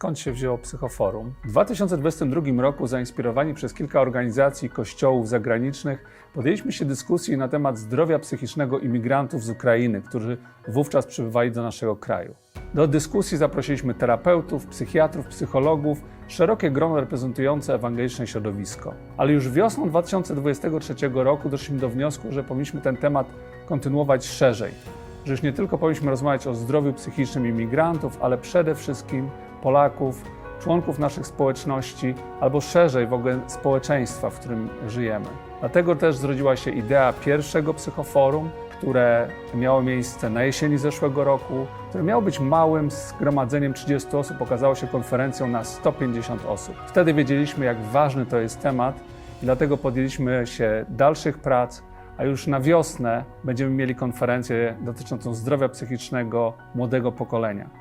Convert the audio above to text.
skąd się wzięło Psychoforum. W 2022 roku, zainspirowani przez kilka organizacji kościołów zagranicznych, podjęliśmy się dyskusji na temat zdrowia psychicznego imigrantów z Ukrainy, którzy wówczas przybywali do naszego kraju. Do dyskusji zaprosiliśmy terapeutów, psychiatrów, psychologów, szerokie grono reprezentujące ewangeliczne środowisko. Ale już wiosną 2023 roku doszliśmy do wniosku, że powinniśmy ten temat kontynuować szerzej. Że już nie tylko powinniśmy rozmawiać o zdrowiu psychicznym imigrantów, ale przede wszystkim Polaków, członków naszych społeczności, albo szerzej w ogóle społeczeństwa, w którym żyjemy. Dlatego też zrodziła się idea pierwszego psychoforum, które miało miejsce na jesieni zeszłego roku, które miało być małym zgromadzeniem 30 osób, okazało się konferencją na 150 osób. Wtedy wiedzieliśmy, jak ważny to jest temat i dlatego podjęliśmy się dalszych prac, a już na wiosnę będziemy mieli konferencję dotyczącą zdrowia psychicznego młodego pokolenia.